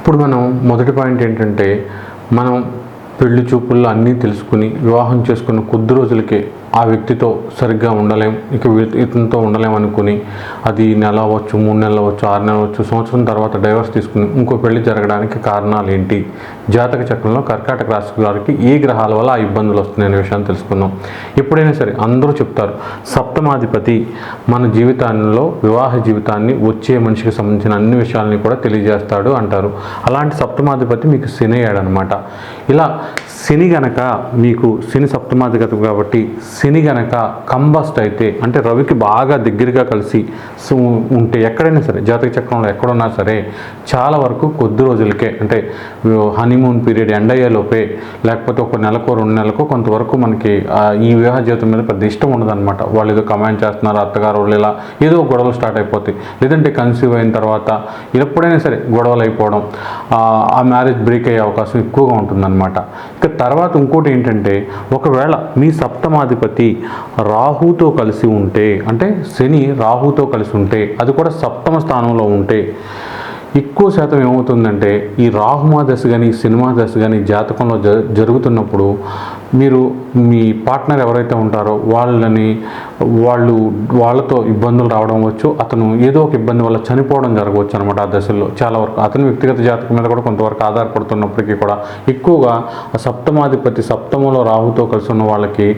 ఇప్పుడు మనం మొదటి పాయింట్ ఏంటంటే మనం పెళ్ళి చూపుల్లో అన్నీ తెలుసుకుని వివాహం చేసుకున్న కొద్ది రోజులకే ఆ వ్యక్తితో సరిగ్గా ఉండలేం ఇక ఇతనితో ఉండలేం అనుకుని అది నెల అవ్వచ్చు మూడు నెలలు అవ్వచ్చు ఆరు నెలలు అవ్వచ్చు సంవత్సరం తర్వాత డైవర్స్ తీసుకుని ఇంకో పెళ్ళి జరగడానికి కారణాలు ఏంటి జాతక చక్రంలో కర్కాటక రాశి వారికి ఏ గ్రహాల వల్ల ఆ ఇబ్బందులు వస్తున్నాయనే విషయాన్ని తెలుసుకుందాం. ఎప్పుడైనా సరే అందరూ చెప్తారు సప్తమాధిపతి మన జీవితాల్లో వివాహ జీవితాన్ని వచ్చే మనిషికి సంబంధించిన అన్ని విషయాల్ని కూడా తెలియజేస్తాడు అంటారు. అలాంటి సప్తమాధిపతి మీకు శని ఇలా Thanks. శని గనక మీకు శని సప్తమాధిగతం కాబట్టి శని గనక కంబస్ట్ అయితే అంటే రవికి బాగా దగ్గరగా కలిసి ఉంటే ఎక్కడైనా సరే జాతక చక్రంలో ఎక్కడున్నా సరే చాలా వరకు కొద్ది రోజులకే అంటే హనీమూన్ పీరియడ్ ఎండ్ అయ్యేలోపే లేకపోతే ఒక నెలకో రెండు నెలకో కొంతవరకు మనకి ఈ వివాహ జీవితం మీద పెద్ద ఇష్టం ఉండదన్నమాట. వాళ్ళు ఏదో కమాండ్ చేస్తున్నారు అత్తగారు వాళ్ళు ఇలా ఏదో గొడవలు స్టార్ట్ అయిపోతాయి. లేదంటే కన్సీవ్ అయిన తర్వాత ఎప్పుడైనా సరే గొడవలు అయిపోవడం ఆ, ఆ మ్యారేజ్ బ్రేక్ అయ్యే అవకాశం ఎక్కువగా ఉంటుందన్నమాట. ఇక తర్వాత ఇంకోటి ఏంటంటే ఒకవేళ మీ సప్తమాధిపతి రాహుతో కలిసి ఉంటే అంటే శని రాహుతో కలిసి ఉంటే అది కూడా సప్తమ స్థానంలో ఉంటే ఎక్కువ శాతం ఏమవుతుందంటే ఈ రాహుమా దశ కానీ సినిమా దశ కానీ జాతకంలో జ జరుగుతున్నప్పుడు మీరు మీ పార్ట్నర్ ఎవరైతే ఉంటారో వాళ్ళని వాళ్ళు వాళ్ళతో ఇబ్బందులు రావడం వచ్చు అతను ఏదో ఒక ఇబ్బంది వల్ల చనిపోవడం జరగవచ్చు అనమాట ఆ దశల్లో చాలా వరకు అతని వ్యక్తిగత జాతకం మీద కూడా కొంతవరకు ఆధారపడుతున్నప్పటికీ కూడా ఎక్కువగా సప్తమాధిపతి సప్తమంలో రాహుతో కలిసి ఉన్న వాళ్ళకి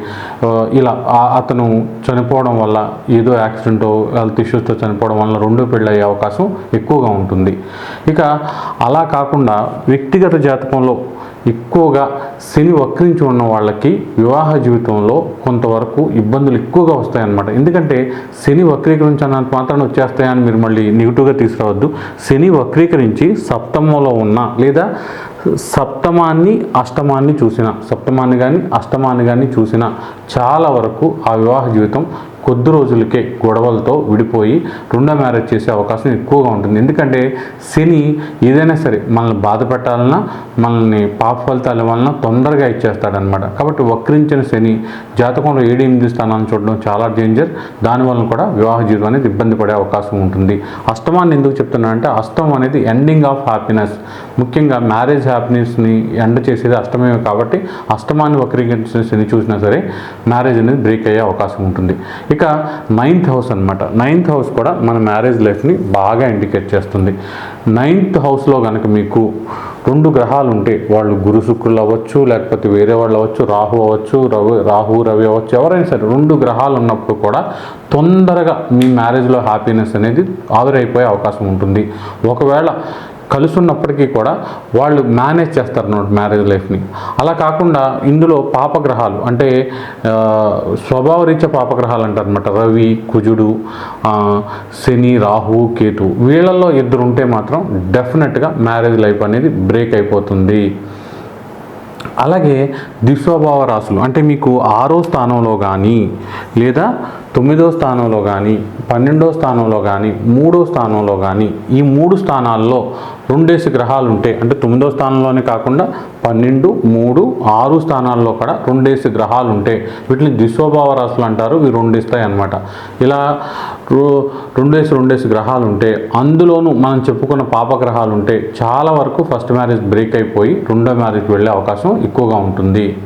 ఇలా అతను చనిపోవడం వల్ల ఏదో యాక్సిడెంట్ హెల్త్ ఇష్యూస్తో చనిపోవడం వల్ల రెండో పెళ్ళయ్యే అవకాశం ఎక్కువగా ఉంటుంది. ఇక అలా కాకుండా వ్యక్తిగత జాతకంలో ఎక్కువగా శని వక్రించి ఉన్న వాళ్ళకి వివాహ జీవితంలో కొంతవరకు ఇబ్బందులు ఎక్కువగా వస్తాయన్నమాట. ఎందుకంటే శని వక్రీకరించి అన్నంత మాత్రాన్ని వచ్చేస్తాయని మీరు మళ్ళీ నెగిటివ్గా తీసుకురావద్దు. శని వక్రీకరించి సప్తమంలో ఉన్న లేదా సప్తమాన్ని అష్టమాన్ని చూసిన సప్తమాన్ని కానీ అష్టమాన్ని కానీ చూసిన చాలా వరకు ఆ వివాహ జీవితం కొద్ది రోజులకే గొడవలతో విడిపోయి రెండో మ్యారేజ్ చేసే అవకాశం ఎక్కువగా ఉంటుంది. ఎందుకంటే శని ఏదైనా సరే మనల్ని బాధ పెట్టాలన్నా మనల్ని పాప ఫలితాల వలన తొందరగా ఇచ్చేస్తాడనమాట కాబట్టి వక్రించిన శని జాతకంలో ఏడు ఎనిమిది చూడడం చాలా డేంజర్ దానివల్ల కూడా వివాహ జీవితం అనేది ఇబ్బంది పడే అవకాశం ఉంటుంది. అష్టమాన్ని ఎందుకు చెప్తున్నానంటే అష్టం అనేది ఎండింగ్ ఆఫ్ హ్యాపీనెస్ ముఖ్యంగా మ్యారేజ్ హ్యాపీనెస్ని ఎండ్ చేసేది అష్టమే కాబట్టి అష్టమాన్ని వక్రీకరించిన శని చూసినా సరే మ్యారేజ్ అనేది బ్రేక్ అయ్యే అవకాశం ఉంటుంది. ఇక నైన్త్ హౌస్ అన్నమాట. నైన్త్ హౌస్ కూడా మన మ్యారేజ్ లైఫ్ని బాగా ఇండికేట్ చేస్తుంది. నైన్త్ హౌస్లో కనుక మీకు రెండు గ్రహాలు ఉంటే వాళ్ళు గురు శుక్రులు అవ్వచ్చు లేకపోతే వేరే వాళ్ళు అవ్వచ్చు రాహు అవ్వచ్చు రవి రాహు రవి అవ్వచ్చు ఎవరైనా సరే రెండు గ్రహాలు ఉన్నప్పుడు కూడా తొందరగా మీ మ్యారేజ్లో హ్యాపీనెస్ అనేది ఆదురైపోయే అవకాశం ఉంటుంది. ఒకవేళ కలుసున్నప్పటికీ కూడా వాళ్ళు మేనేజ్ చేస్తారు అన్నమాట మ్యారేజ్ లైఫ్ని అలా కాకుండా ఇందులో పాపగ్రహాలు అంటే స్వభావరీత్యా పాపగ్రహాలు అంటారు అనమాట రవి కుజుడు శని రాహు కేతు. వీళ్ళల్లో ఇద్దరు ఉంటే మాత్రం డెఫినెట్గా మ్యారేజ్ లైఫ్ అనేది బ్రేక్ అయిపోతుంది. అలాగే దిశ్వభావ రాశులు అంటే మీకు ఆరో స్థానంలో కానీ లేదా తొమ్మిదో స్థానంలో కానీ పన్నెండో స్థానంలో కానీ మూడో స్థానంలో కానీ ఈ మూడు స్థానాల్లో రెండేసి గ్రహాలు ఉంటే అంటే తొమ్మిదో స్థానంలోనే కాకుండా పన్నెండు మూడు ఆరు స్థానాల్లో కూడా రెండేసి గ్రహాలు ఉంటే వీటిని దిశోభావ రాశులు అంటారు ఇవి రెండు ఇస్తాయి అన్నమాట. ఇలా రో- రెండేసి రెండేసి గ్రహాలు ఉంటే అందులోనూ మనం చెప్పుకున్న పాపగ్రహాలు ఉంటే చాలా వరకు ఫస్ట్ మ్యారేజ్ బ్రేక్ అయిపోయి రెండో మ్యారేజ్కి వెళ్ళే అవకాశం ఎక్కువగా ఉంటుంది.